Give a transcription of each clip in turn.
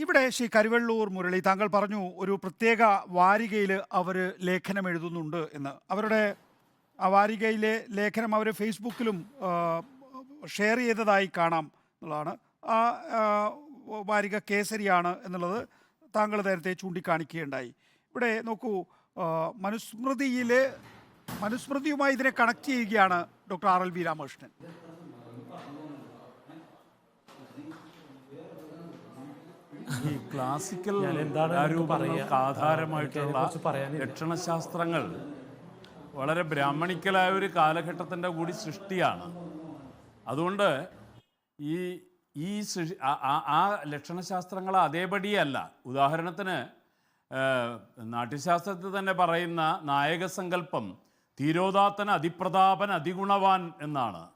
ഇവിടെ ശ്രീ കരുവള്ളൂർ മുരളി താങ്കൾ പറഞ്ഞു ഒരു പ്രത്യേക വാരികയിൽ അവർ ലേഖനം എഴുതുന്നുണ്ട് എന്ന്. അവരുടെ ആ വാരികയിലെ ലേഖനം അവർ ഫേസ്ബുക്കിലും ഷെയർ ചെയ്തതായി കാണാം എന്നുള്ളതാണ്. ആ വാരിക കേസരിയാണ് എന്നുള്ളത് താങ്കൾ നേരത്തെ ചൂണ്ടിക്കാണിക്കുകയുണ്ടായി. ഇവിടെ നോക്കൂ മനുസ്മൃതിയിലെ മനുസ്മൃതിയുമായി ഇതിനെ കണക്ട് ചെയ്യുകയാണ് doctor R L V Ramakrishnan. ഈ ക്ലാസിക്കൽ ആധാരമായിട്ടുള്ള ലക്ഷണശാസ്ത്രങ്ങൾ വളരെ ബ്രാഹ്മണിക്കലായ ഒരു കാലഘട്ടത്തിന്റെ കൂടി സൃഷ്ടിയാണ്. അതുകൊണ്ട് ഈ ഈ ആ- ലക്ഷണശാസ്ത്രങ്ങൾ അതേപടിയല്ല. ഉദാഹരണത്തിന് നാട്യശാസ്ത്രത്തിൽ തന്നെ പറയുന്ന നായകസങ്കല്പം ധീരോദാത്തൻ അതിപ്രതാപൻ അതിഗുണവാൻ എന്നാണ്.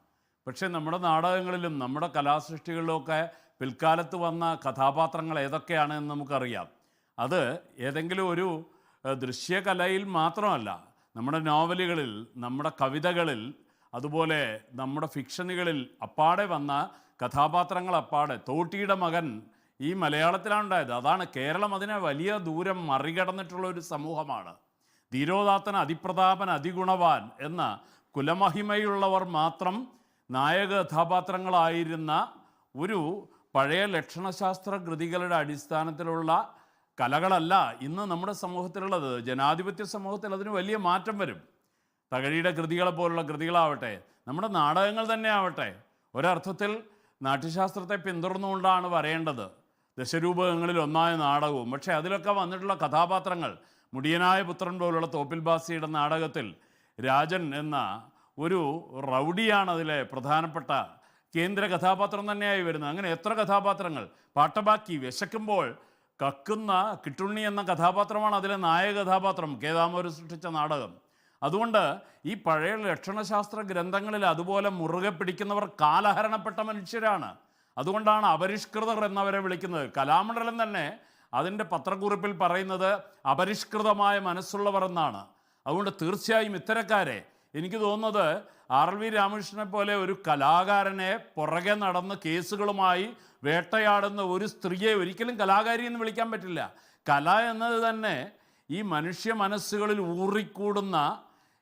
പക്ഷേ നമ്മുടെ നാടകങ്ങളിലും നമ്മുടെ കലാസൃഷ്ടികളിലുമൊക്കെ പിൽക്കാലത്ത് വന്ന കഥാപാത്രങ്ങൾ ഏതൊക്കെയാണ് എന്ന് നമുക്കറിയാം. അത് ഏതെങ്കിലും ഒരു ദൃശ്യകലയിൽ മാത്രമല്ല നമ്മുടെ നോവലുകളിൽ നമ്മുടെ കവിതകളിൽ അതുപോലെ നമ്മുടെ ഫിക്ഷനുകളിൽ അപ്പാടെ വന്ന കഥാപാത്രങ്ങൾ അപ്പാടെ. തോട്ടിയുടെ മകൻ ഈ മലയാളത്തിലാണ് ഉണ്ടായത്. അതാണ് കേരളം അതിനെ വലിയ ദൂരം മറികടന്നിട്ടുള്ള ഒരു സമൂഹമാണ്. ധീരോദാത്തൻ അതിപ്രതാപൻ അതിഗുണവാൻ എന്ന കുലമഹിമയുള്ളവർ മാത്രം നായക കഥാപാത്രങ്ങളായിരുന്ന ഒരു പഴയ ലക്ഷണശാസ്ത്ര കൃതികളുടെ അടിസ്ഥാനത്തിലുള്ള കലകളല്ല ഇന്ന് നമ്മുടെ സമൂഹത്തിലുള്ളത്. ജനാധിപത്യ സമൂഹത്തിൽ അതിന് വലിയ മാറ്റം വരും. തകഴിയുടെ കൃതികളെ പോലുള്ള കൃതികളാവട്ടെ നമ്മുടെ നാടകങ്ങൾ തന്നെ ആവട്ടെ ഒരർത്ഥത്തിൽ നാട്യശാസ്ത്രത്തെ പിന്തുടർന്നുകൊണ്ടാണ് വരേണ്ടത്. ദശരൂപകങ്ങളിൽ ഒന്നായ നാടകവും. പക്ഷേ അതിലൊക്കെ വന്നിട്ടുള്ള കഥാപാത്രങ്ങൾ മുടിയനായ പുത്രൻ പോലുള്ള തോപ്പിൽ ബാസിയുടെ നാടകത്തിൽ രാജൻ എന്ന ഒരു റൗഡിയാണ് അതിലെ പ്രധാനപ്പെട്ട കേന്ദ്ര കഥാപാത്രം തന്നെയായി വരുന്നത്. അങ്ങനെ എത്ര കഥാപാത്രങ്ങൾ? പാട്ടബാക്കി വിശക്കുമ്പോൾ കക്കുന്ന കിട്ടുണ്ണി എന്ന കഥാപാത്രമാണ് അതിലെ നായക കഥാപാത്രം കേദാമൂര് സൃഷ്ടിച്ച നാടകം. അതുകൊണ്ട് ഈ പഴയ ലക്ഷണശാസ്ത്ര ഗ്രന്ഥങ്ങളിൽ അതുപോലെ മുറുകെ പിടിക്കുന്നവർ കാലഹരണപ്പെട്ട മനുഷ്യരാണ്. അതുകൊണ്ടാണ് അപരിഷ്കൃതർ എന്നവരെ വിളിക്കുന്നത്. കലാമണ്ഡലം തന്നെ അതിന്റെ പത്രക്കുറിപ്പിൽ പറയുന്നത് അപരിഷ്കൃതമായ മനസ്സുള്ളവർ എന്നാണ്. അതുകൊണ്ട് തീർച്ചയായും ഇത്തരക്കാരെ എനിക്ക് തോന്നുന്നത് ആർ വി രാമകൃഷ്ണനെ പോലെ ഒരു കലാകാരനെ പുറകെ നടന്ന് കേസുകളുമായി വേട്ടയാടുന്ന ഒരു സ്ത്രീയെ ഒരിക്കലും കലാകാരി എന്ന് വിളിക്കാൻ പറ്റില്ല. കല എന്നത് തന്നെ ഈ മനുഷ്യ മനസ്സുകളിൽ ഊറിക്കൂടുന്ന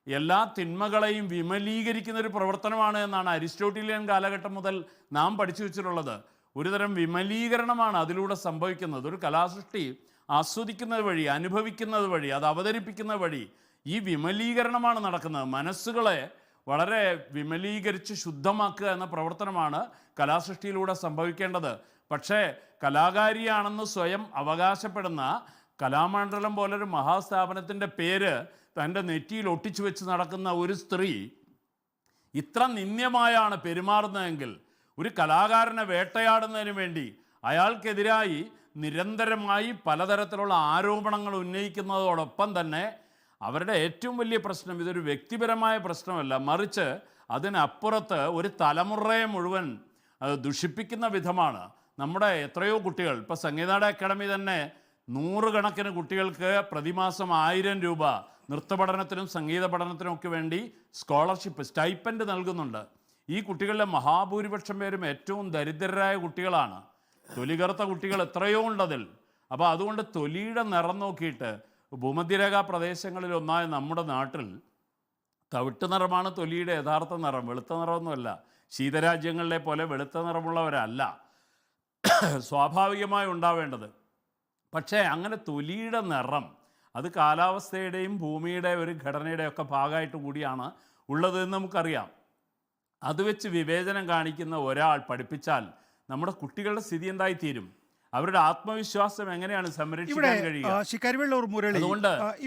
എല്ലാ തിന്മകളെയും വിമലീകരിക്കുന്ന ഒരു പ്രവർത്തനമാണ് എന്നാണ് അരിസ്റ്റോട്ടീലിയൻ കാലഘട്ടം മുതൽ നാം പഠിച്ചു വെച്ചിട്ടുള്ളത്. ഒരുതരം വിമലീകരണമാണ് അതിലൂടെ സംഭവിക്കുന്നത്. ഒരു കലാസൃഷ്ടി ആസ്വദിക്കുന്നത് വഴി അനുഭവിക്കുന്നത് വഴി അത് അവതരിപ്പിക്കുന്ന വഴി ഈ വിമലീകരണമാണ് നടക്കുന്നത്. മനസ്സുകളെ വളരെ വിമലീകരിച്ച് ശുദ്ധമാക്കുക എന്ന പ്രവർത്തനമാണ് കലാസൃഷ്ടിയിലൂടെ സംഭവിക്കേണ്ടത്. പക്ഷേ കലാകാരിയാണെന്ന് സ്വയം അവകാശപ്പെടുന്ന കലാമണ്ഡലം പോലൊരു മഹാസ്ഥാപനത്തിന്റെ പേര് തന്റെ നെറ്റിയിൽ ഒട്ടിച്ചു വെച്ച് നടക്കുന്ന ഒരു സ്ത്രീ ഇത്ര നിന്ദ്യമായാണ് പെരുമാറുന്നതെങ്കിൽ ഒരു കലാകാരനെ വേട്ടയാടുന്നതിന് വേണ്ടി അയാൾക്കെതിരായി നിരന്തരമായി പലതരത്തിലുള്ള ആരോപണങ്ങൾ ഉന്നയിക്കുന്നതോടൊപ്പം തന്നെ അവരുടെ ഏറ്റവും വലിയ പ്രശ്നം ഇതൊരു വ്യക്തിപരമായ പ്രശ്നമല്ല. മറിച്ച് അതിനപ്പുറത്ത് ഒരു തലമുറയെ മുഴുവൻ ദുഷിപ്പിക്കുന്ന വിധമാണ്. നമ്മുടെ എത്രയോ കുട്ടികൾ ഇപ്പോൾ സംഗീതാട അക്കാദമി തന്നെ നൂറുകണക്കിന് കുട്ടികൾക്ക് പ്രതിമാസം ആയിരം രൂപ നൃത്ത പഠനത്തിനും സംഗീത പഠനത്തിനും ഒക്കെ വേണ്ടി സ്കോളർഷിപ്പ് സ്റ്റൈപ്പൻഡ് നൽകുന്നുണ്ട്. ഈ കുട്ടികളിലെ മഹാഭൂരിപക്ഷം പേരും ഏറ്റവും ദരിദ്രരായ കുട്ടികളാണ്. തൊലി കറുത്ത കുട്ടികൾ എത്രയോ ഉണ്ടതിൽ. അപ്പോൾ അതുകൊണ്ട് തൊലിയുടെ നിറം നോക്കിയിട്ട് ഭൂമധ്യരേഖാ പ്രദേശങ്ങളിൽ ഒന്നായ നമ്മുടെ നാട്ടിൽ തവിട്ട് നിറമാണ് തൊലിയുടെ യഥാർത്ഥ നിറം വെളുത്ത നിറമൊന്നുമല്ല. ശീതരാജ്യങ്ങളിലെ പോലെ വെളുത്ത നിറമുള്ളവരല്ല. സ്വാഭാവികമായി ഉണ്ടാവേണ്ടത്. പക്ഷേ അങ്ങനെ തൊലിയുടെ നിറം അത് കാലാവസ്ഥയുടെയും ഭൂമിയുടെ ഒരു ഘടനയുടെ ഒക്കെ ഭാഗമായിട്ട് കൂടിയാണ് ഉള്ളതെന്ന് നമുക്കറിയാം. അത് വെച്ച് വിവേചനം കാണിക്കുന്ന ഒരാൾ പഠിപ്പിച്ചാൽ നമ്മുടെ കുട്ടികളുടെ സ്ഥിതി എന്തായി തീരും അവരുടെ ആത്മവിശ്വാസം എങ്ങനെയാണ് സംരക്ഷിക്കാൻ കഴിയുക? ശ്രീ കരുവള്ളൂർ മുരളി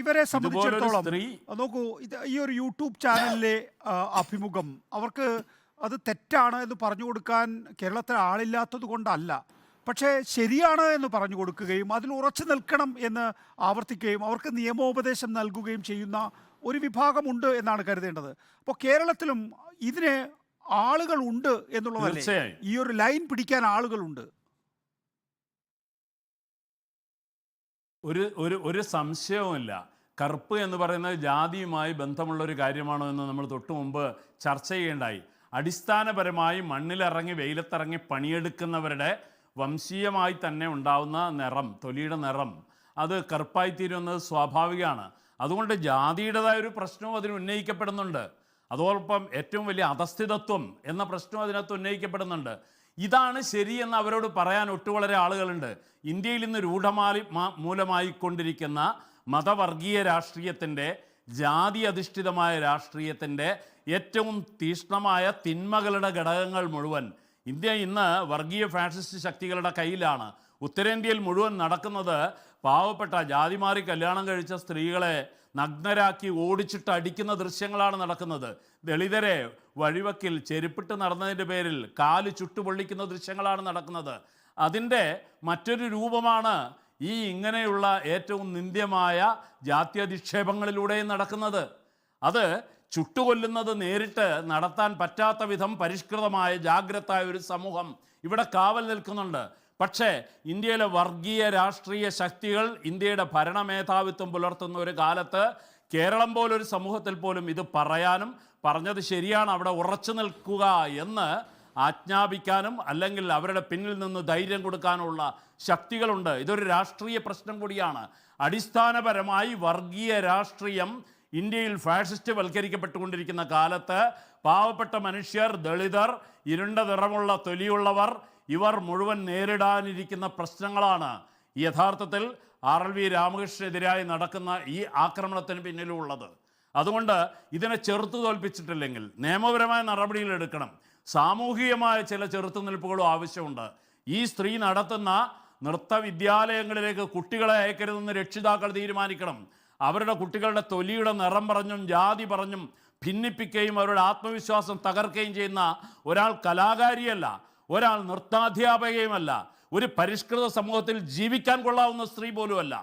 ഇവരെ സംബന്ധിച്ചിടത്തോളം നോക്കൂ ഇത് ഈ ഒരു യൂട്യൂബ് ചാനലിലെ അഭിമുഖം അവർക്ക് അത് തെറ്റാണ് എന്ന് പറഞ്ഞു കൊടുക്കാൻ കേരളത്തിൽ ആളില്ലാത്തത് കൊണ്ടല്ല. പക്ഷേ ശരിയാണ് എന്ന് പറഞ്ഞു കൊടുക്കുകയും അതിൽ ഉറച്ചു നിൽക്കണം എന്ന് ആവർത്തിക്കുകയും അവർക്ക് നിയമോപദേശം നൽകുകയും ചെയ്യുന്ന ഒരു വിഭാഗമുണ്ട് എന്നാണ് കരുതേണ്ടത്. അപ്പോൾ കേരളത്തിലും ഇതിന് ആളുകളുണ്ട് എന്നുള്ളതല്ലേ? ഈ ഒരു ലൈൻ പിടിക്കാൻ ആളുകളുണ്ട്. ഒരു ഒരു ഒരു സംശയവുമില്ല. കറുപ്പ് എന്ന് പറയുന്നത് ജാതിയുമായി ബന്ധമുള്ള ഒരു കാര്യമാണോ എന്ന് നമ്മൾ തൊട്ടു മുമ്പ് ചർച്ച ചെയ്യേണ്ടായി. അടിസ്ഥാനപരമായി മണ്ണിലിറങ്ങി വെയിലത്തിറങ്ങി പണിയെടുക്കുന്നവരുടെ വംശീയമായി തന്നെ ഉണ്ടാവുന്ന നിറം തൊലിയുടെ നിറം അത് കറുപ്പായി സ്വാഭാവികമാണ്. അതുകൊണ്ട് ജാതിയുടേതായ ഒരു പ്രശ്നവും അതിന് ഉന്നയിക്കപ്പെടുന്നുണ്ട്. അതോടൊപ്പം ഏറ്റവും വലിയ അധസ്ഥിതത്വം എന്ന പ്രശ്നവും അതിനകത്ത് ഉന്നയിക്കപ്പെടുന്നുണ്ട്. ഇതാണ് ശരിയെന്ന് അവരോട് പറയാൻ ഒട്ടു വളരെ ആളുകളുണ്ട്. ഇന്ത്യയിൽ ഇന്ന് രൂഢമാലി മാ- മൂലമായിക്കൊണ്ടിരിക്കുന്ന മതവർഗീയ രാഷ്ട്രീയത്തിന്റെ ജാതി അധിഷ്ഠിതമായ രാഷ്ട്രീയത്തിന്റെ ഏറ്റവും തീഷ്ണമായ തിന്മകളുടെ ഘടകങ്ങൾ മുഴുവൻ ഇന്ത്യ ഇന്ന് വർഗീയ ഫാഷിസ്റ്റ് ശക്തികളുടെ കയ്യിലാണ്. ഉത്തരേന്ത്യയിൽ മുഴുവൻ നടക്കുന്നത് പാവപ്പെട്ട ജാതിമാറി കല്യാണം കഴിച്ച സ്ത്രീകളെ നഗ്നരാക്കി ഓടിച്ചിട്ട് അടിക്കുന്ന ദൃശ്യങ്ങളാണ് നടക്കുന്നത്. ദളിതരെ വഴിവക്കിൽ ചെരുപ്പിട്ട് നടന്നതിന്റെ പേരിൽ കാൽ ചുട്ടുപൊള്ളിക്കുന്ന ദൃശ്യങ്ങളാണ് നടക്കുന്നത്. അതിന്റെ മറ്റൊരു രൂപമാണ് ഈ ഇങ്ങനെയുള്ള ഏറ്റവും നിന്ദ്യമായ ജാത്യധിക്ഷേപങ്ങളിലൂടെയും നടക്കുന്നത്. അത് ചുട്ടുകൊല്ലുന്നത് നേരിട്ട് നടത്താൻ പറ്റാത്ത വിധം പരിഷ്കൃതമായ ജാഗ്രതായ ഒരു സമൂഹം ഇവിടെ കാവൽ നിൽക്കുന്നുണ്ട്. പക്ഷേ ഇന്ത്യയിലെ വർഗീയ രാഷ്ട്രീയ ശക്തികൾ ഇന്ത്യയുടെ ഭരണമേധാവിത്വം പുലർത്തുന്ന ഒരു കാലത്ത് കേരളം പോലൊരു സമൂഹത്തിൽ പോലും ഇത് പറയാനും പറഞ്ഞത് ശരിയാണ് അവിടെ ഉറച്ചു നിൽക്കുക എന്ന് ആജ്ഞാപിക്കാനും അല്ലെങ്കിൽ അവരുടെ പിന്നിൽ നിന്ന് ധൈര്യം കൊടുക്കാനുള്ള ശക്തികളുണ്ട്. ഇതൊരു രാഷ്ട്രീയ പ്രശ്നം കൂടിയാണ്. അടിസ്ഥാനപരമായി വർഗീയ രാഷ്ട്രീയം ഇന്ത്യയിൽ ഫാഷിസ്റ്റ് വൽക്കരിക്കപ്പെട്ടുകൊണ്ടിരിക്കുന്ന കാലത്ത് പാവപ്പെട്ട മനുഷ്യർ ദളിതർ ഇരുണ്ട നിറമുള്ള തൊലിയുള്ളവർ ഇവർ മുഴുവൻ നേരിടാനിരിക്കുന്ന പ്രശ്നങ്ങളാണ്. യഥാർത്ഥത്തിൽ ആർ എൽ വി രാമകൃഷ്ണനെതിരായി നടക്കുന്ന ഈ ആക്രമണത്തിന് പിന്നിലുള്ളത്. അതുകൊണ്ട് ഇതിനെ ചെറുത്തു തോൽപ്പിച്ചിട്ടില്ലെങ്കിൽ നിയമപരമായ നടപടികളെടുക്കണം സാമൂഹികമായ ചില ചെറുത്തുനിൽപ്പുകളും ആവശ്യമുണ്ട്. ഈ സ്ത്രീ നടത്തുന്ന നൃത്ത വിദ്യാലയങ്ങളിലേക്ക് കുട്ടികളെ അയക്കരുതെന്ന് രക്ഷിതാക്കൾ തീരുമാനിക്കണം. അവരുടെ കുട്ടികളുടെ തൊലിയുടെ നിറം പറഞ്ഞും ജാതി പറഞ്ഞും ഭിന്നിപ്പിക്കുകയും അവരുടെ ആത്മവിശ്വാസം തകർക്കുകയും ചെയ്യുന്ന ഒരാൾ കലാകാരിയല്ല ഒരാൾ നൃത്താധ്യാപകയുമല്ല ഒരു പരിഷ്കൃത സമൂഹത്തിൽ ജീവിക്കാൻ കൊള്ളാവുന്ന സ്ത്രീ പോലുമല്ല.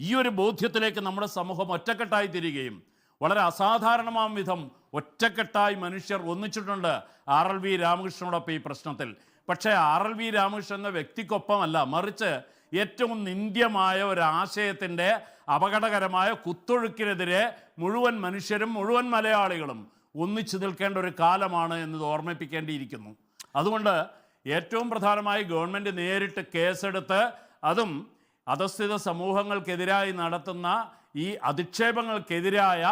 ഈ ഒരു ബോധ്യത്തിലേക്ക് നമ്മുടെ സമൂഹം ഒറ്റക്കെട്ടായി തിരികെയും വളരെ അസാധാരണമാം വിധം ഒറ്റക്കെട്ടായി മനുഷ്യർ ഒന്നിച്ചിട്ടുണ്ട് ആർ എൽ വി രാമകൃഷ്ണനോടൊപ്പം ഈ പ്രശ്നത്തിൽ. പക്ഷേ ആർ എൽ വി രാമകൃഷ്ണൻ എന്ന വ്യക്തിക്കൊപ്പമല്ല മറിച്ച് ഏറ്റവും നിന്ദ്യമായ ഒരു ആശയത്തിന്റെ അപകടകരമായ കുത്തൊഴുക്കിനെതിരെ മുഴുവൻ മനുഷ്യരും മുഴുവൻ മലയാളികളും ഒന്നിച്ചു നിൽക്കേണ്ട ഒരു കാലമാണ് എന്നത് ഓർമ്മിപ്പിക്കേണ്ടിയിരിക്കുന്നു. അതുകൊണ്ട് ഏറ്റവും പ്രധാനമായി ഗവൺമെന്റ് നേരിട്ട് കേസെടുത്ത് അതും അധസ്ഥിത സമൂഹങ്ങൾക്കെതിരായി നടത്തുന്ന ഈ അധിക്ഷേപങ്ങൾക്കെതിരായ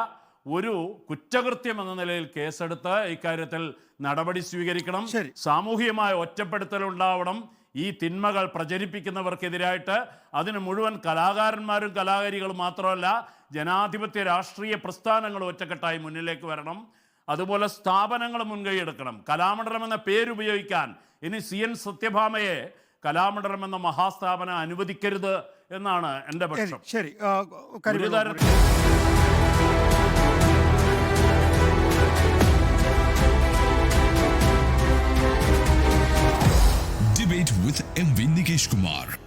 ഒരു കുറ്റകൃത്യം എന്ന നിലയിൽ കേസെടുത്ത് ഇക്കാര്യത്തിൽ നടപടി സ്വീകരിക്കണം. സാമൂഹികമായ ഒറ്റപ്പെടുത്തൽ ഉണ്ടാവണം. ഈ തിന്മകൾ പ്രചരിപ്പിക്കുന്നവർക്കെതിരായിട്ട് അതിന് മുഴുവൻ കലാകാരന്മാരും കലാകാരികളും മാത്രമല്ല ജനാധിപത്യ രാഷ്ട്രീയ പ്രസ്ഥാനങ്ങളും ഒറ്റക്കെട്ടായി മുന്നിലേക്ക് വരണം. അതുപോലെ സ്ഥാപനങ്ങൾ മുൻകൈയെടുക്കണം കലാമണ്ഡലം എന്ന പേരുപയോഗിക്കാൻ ഇനി സി എൻ സത്യഭാമയെ കലാമണ്ഡലം എന്ന മഹാസ്ഥാപനം അനുവദിക്കരുത് എന്നാണ് എന്റെ ശരി പക്ഷം. ശരി. with M. Nikesh Kumar.